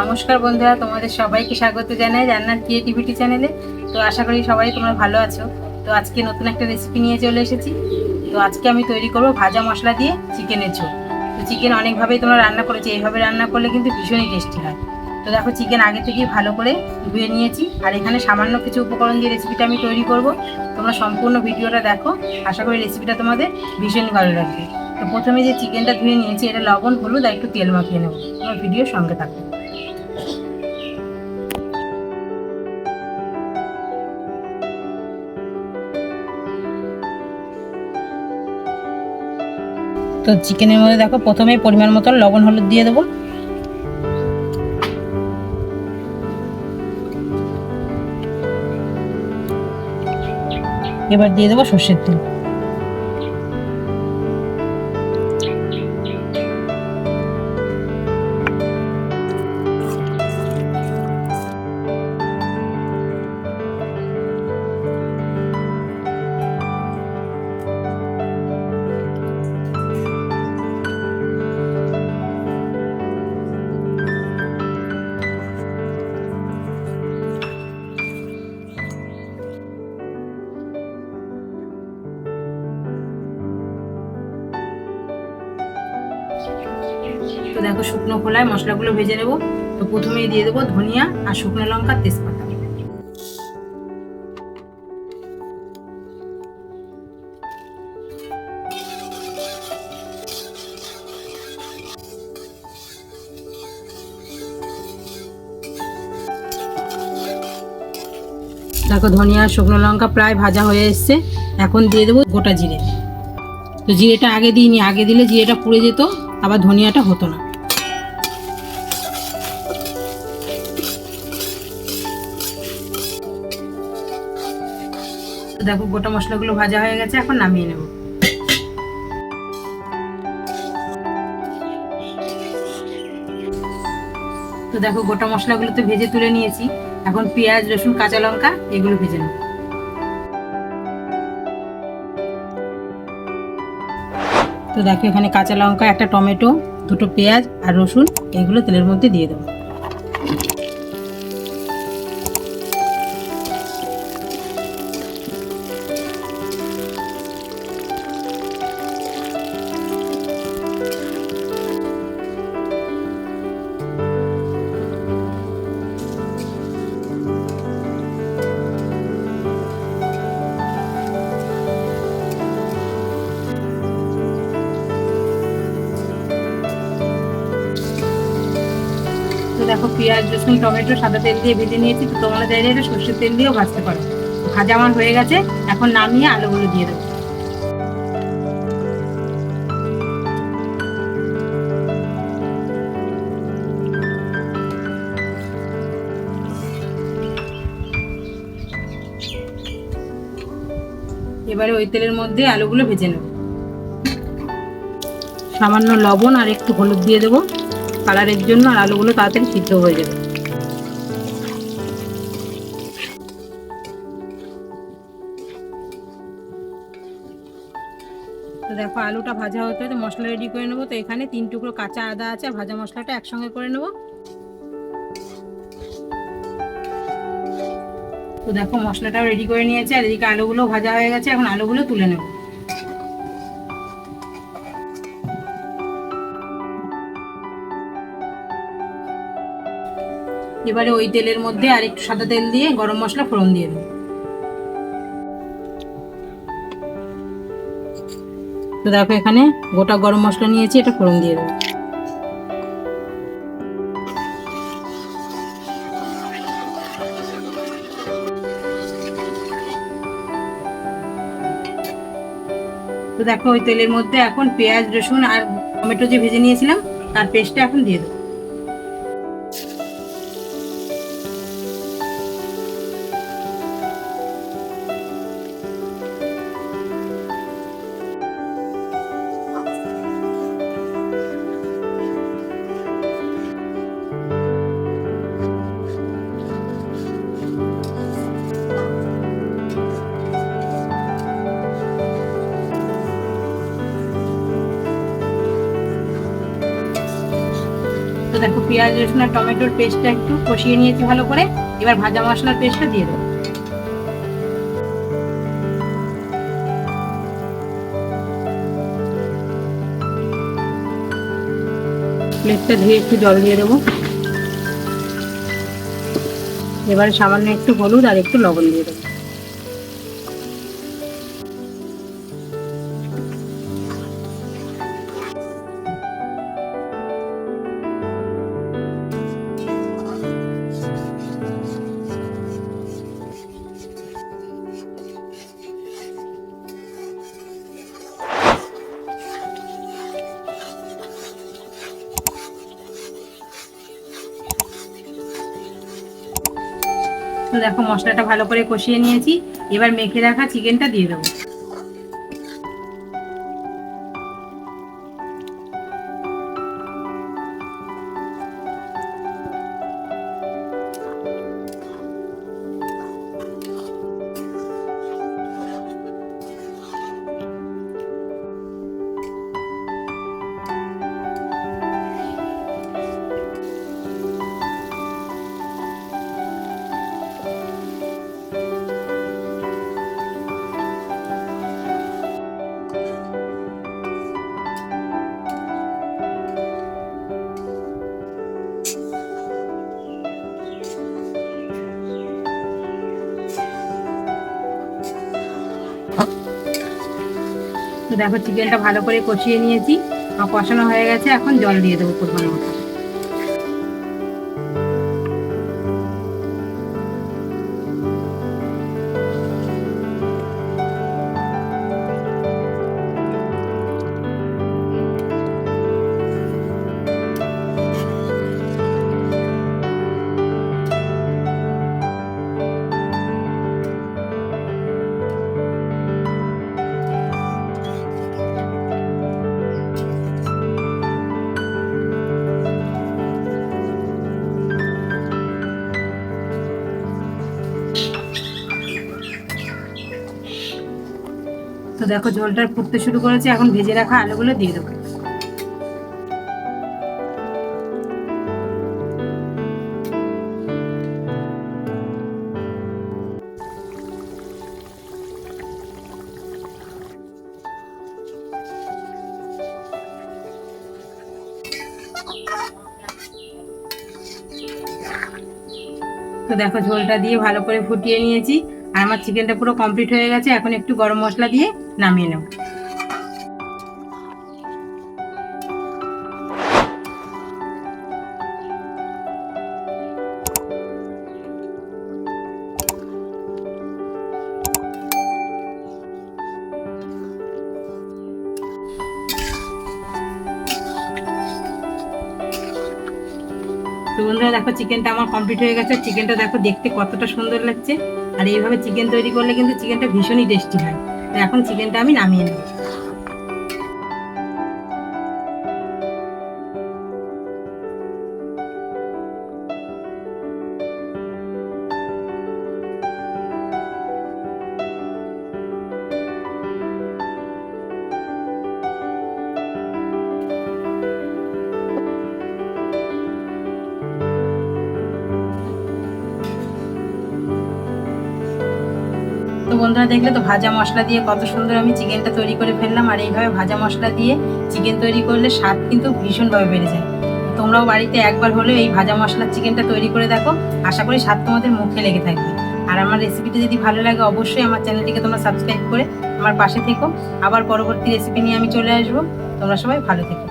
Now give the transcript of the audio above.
নমস্কার বন্ধুরা, তোমাদের সবাইকে স্বাগত জানাই রান্নার ক্রিয়েটিভিটি চ্যানেলে তো আশা করি সবাই তোমরা ভালো আছো। তো আজকে নতুন একটা রেসিপি নিয়ে চলে এসেছি। তো আজকে আমি তৈরি করব ভাজা মশলা দিয়ে চিকেনের ঝোল। তো চিকেন অনেকভাবেই তোমরা রান্না করেছ, এইভাবে রান্না করলে কিন্তু ভীষণই টেস্টি হয়। তো দেখো চিকেন আগে থেকেই ভালো করে ধুয়ে নিয়েছি। আর এখানে সামান্য কিছু উপকরণ দিয়ে রেসিপিটা আমি তৈরি করব। তোমরা সম্পূর্ণ ভিডিওটা দেখো। আশা করি রেসিপিটা তোমাদের ভীষণই ভালো লাগবে। তো প্রথমে যে চিকেনটা ধুয়ে নিয়েছি, এটা লবণ, হলুদ আর একটু তেল মাখিয়ে নেব। তোমার ভিডিওর সঙ্গে থাকো। তো চিকেনের মধ্যে দেখো প্রথমে পরিমাণ মতো লবণ, হলুদ দিয়ে দেবো। এবার দিয়ে দেবো সর্ষের তেল। তো দেখো শুকনো খোলায় মশলাগুলো ভেজে নেব। তো প্রথমেই দিয়ে দেবো ধনিয়া আর শুকনো লঙ্কা তেজপাতা। দেখো ধনিয়া শুকনো লঙ্কা প্রায় ভাজা হয়ে এসছে। এখন দিয়ে দেবো গোটা জিরে। তো জিরেটা আগে দিইনি, আগে দিলে জিরেটা পুড়ে যেত, আবার ধনিয়াটা হতো না। দেখো, গোটা মশলাগুলো ভাজা হয়ে গেছে, এখন নামিয়ে নেব। তো দেখো, গোটা মশলাগুলো তো ভেজে তুলে নিয়েছি। এখন পেঁয়াজ, রসুন, কাঁচা লঙ্কা, এগুলো ভেজে নেব। তো দেখো, এখানে কাঁচা লঙ্কা, একটা টমেটো, দুটো পেঁয়াজ আর রসুন, এগুলো তেলের মধ্যে দিয়ে দেবো। দেখো, পেঁয়াজ, রসুন, টমেটো, সাদা তেল দিয়ে ভেজে নিয়েছি, তো তোমরা চাইলে এটা সর্ষের তেল দিয়েও ভাজতে পারো। ভাজা আমার হয়ে গেছে, এখন নামিয়ে আলুগুলো দিয়ে দেবো। এবারে ওই তেলের মধ্যে আলুগুলো ভেজে নেব। সামান্য লবণ আর একটু হলুদ দিয়ে দেবো। কালারের জন্য আর আলুগুলো তাড়াতাড়ি সিদ্ধ হয়ে যাবে। তো দেখো, আলুটা ভাজা হতে হতে মশলা রেডি করে নেব। তো এখানে তিন টুকরো কাঁচা আদা আছে ভাজা মশলাটা একসঙ্গে করে নেব। তো দেখো, মশলাটাও রেডি করে নিয়েছে, আর এদিকে আলুগুলো ভাজা হয়ে গেছে, এখন আলুগুলো তুলে নেব। এবারে ওই তেলের মধ্যে আর একটু সাদা তেল দিয়ে গরম মশলা ফোড়ন দিয়ে দেবো। তো দেখো এখানে গোটা গরম মশলা নিয়েছি, এটা ফোড়ন দিয়ে দেবো। তো দেখো ওই তেলের মধ্যে এখন পেঁয়াজ, রসুন আর টমেটো যে ভেজে নিয়েছিলাম, তার পেস্টটা এখন দিয়ে দেবো। তো দেখো পেঁয়াজ, রসুন আর টমেটোর পেস্টটা একটু কষিয়ে নিয়েছি ভালো করে। এবার ভাজা মশলার পেস্টটা দিয়ে দেবো। প্লেটটা ধুয়ে একটু জল দিয়ে দেবো। এবারে সামান্য একটু হলুদ আর একটু লবণ দিয়ে দেবো। দেখো মশলাটা ভালো করে কষিয়ে নিয়েছি। এবার মেখে রাখা চিকেনটা দিয়ে দেবো। দেখো চিকেনটা ভালো করে কষিয়ে নিয়েছি। কষানো হয়ে গেছে, এখন জল দিয়ে দেবো পরিমাণ মতো। দেখো ঝোলটা ফুটতে শুরু করেছে, এখন ভেজে রাখা আলুগুলো দিয়ে দেবো। তো দেখো ঝোলটা দিয়ে ভালো করে ফুটিয়ে নিয়েছি। আর আমার চিকেনটা পুরো কমপ্লিট হয়ে গেছে এখন একটু গরম মশলা দিয়ে নামিয়ে নেব। বন্ধুরা দেখো চিকেনটা আমার কমপ্লিট হয়ে গেছে। চিকেনটা দেখো, দেখতে কতটা সুন্দর লাগছে। আর এইভাবে চিকেন তৈরি করলে কিন্তু চিকেনটা ভীষণই টেস্টি হয়। তো এখন চিকেনটা আমি নামিয়ে নেব বন্ধুরা দেখলে তো ভাজা মশলা দিয়ে কত সুন্দর আমি চিকেনটা তৈরি করে ফেললাম, আর এইভাবে ভাজা মশলা দিয়ে চিকেন তৈরি করলে স্বাদ কিন্তু ভীষণভাবে বেড়ে যায়। তোমরাও বাড়িতে একবার হলেও এই ভাজা মশলার চিকেনটা তৈরি করে দেখো, আশা করি স্বাদ তোমাদের মুখে লেগে থাকবে। আর আমার রেসিপিটা যদি ভালো লাগে, অবশ্যই আমার চ্যানেলটিকে তোমরা সাবস্ক্রাইব করে আমার পাশে থেকো। আবার পরবর্তী রেসিপি নিয়ে আমি চলে আসব। তোমরা সবাই ভালো থেকো।